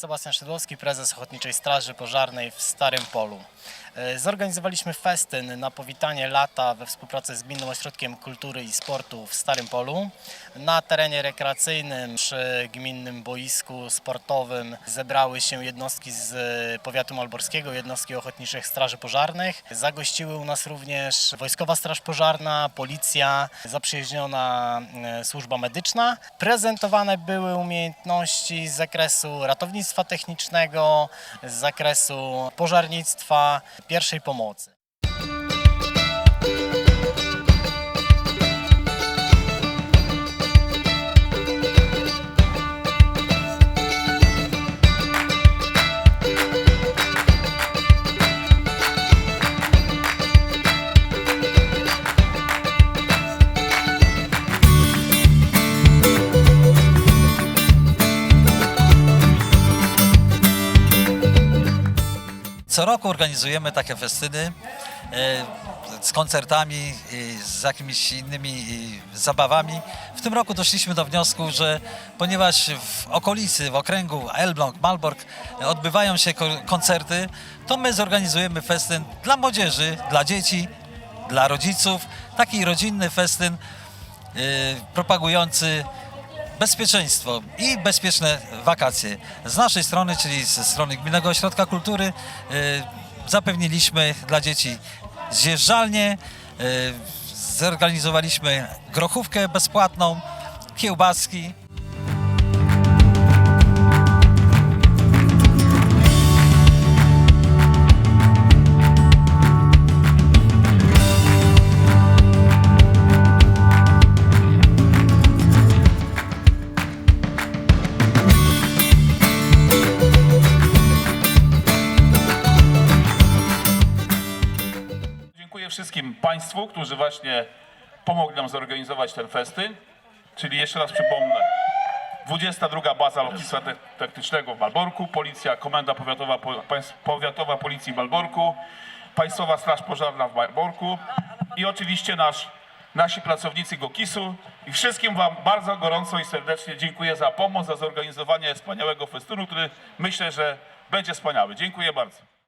Sebastian Szydłowski, prezes Ochotniczej Straży Pożarnej w Starym Polu. E, Zorganizowaliśmy festyn na powitanie lata we współpracy z Gminnym Ośrodkiem Kultury i Sportu w Starym Polu. Na terenie rekreacyjnym przy gminnym boisku sportowym zebrały się jednostki z powiatu malborskiego, jednostki Ochotniczych Straży Pożarnych. Zagościły u nas również Wojskowa Straż Pożarna, policja, zaprzyjaźniona e, służba medyczna. Prezentowane były umiejętności z zakresu ratownictwa technicznego, z zakresu pożarnictwa, pierwszej pomocy. Co roku organizujemy takie festyny e, z koncertami, i z jakimiś innymi e, zabawami. W tym roku doszliśmy do wniosku, że ponieważ w okolicy, w okręgu Elbląg, Malbork e, odbywają się ko- koncerty, to my zorganizujemy festyn dla młodzieży, dla dzieci, dla rodziców. Taki rodzinny festyn e, propagujący bezpieczeństwo i bezpieczne wakacje. Z naszej strony, czyli ze strony Gminnego Ośrodka Kultury, y, zapewniliśmy dla dzieci zjeżdżalnię, y, zorganizowaliśmy grochówkę bezpłatną, kiełbaski. Wszystkim Państwu, którzy właśnie pomogli nam zorganizować ten festyn. Czyli jeszcze raz przypomnę, 22 Baza Lotnictwa Taktycznego w Malborku, Policja, Komenda Powiatowa, Powiatowa Policji w Malborku, Państwowa Straż Pożarna w Malborku i oczywiście nasz, nasi pracownicy GOKIS-u. I wszystkim Wam bardzo gorąco i serdecznie dziękuję za pomoc, za zorganizowanie wspaniałego festynu, który myślę, że będzie wspaniały. Dziękuję bardzo.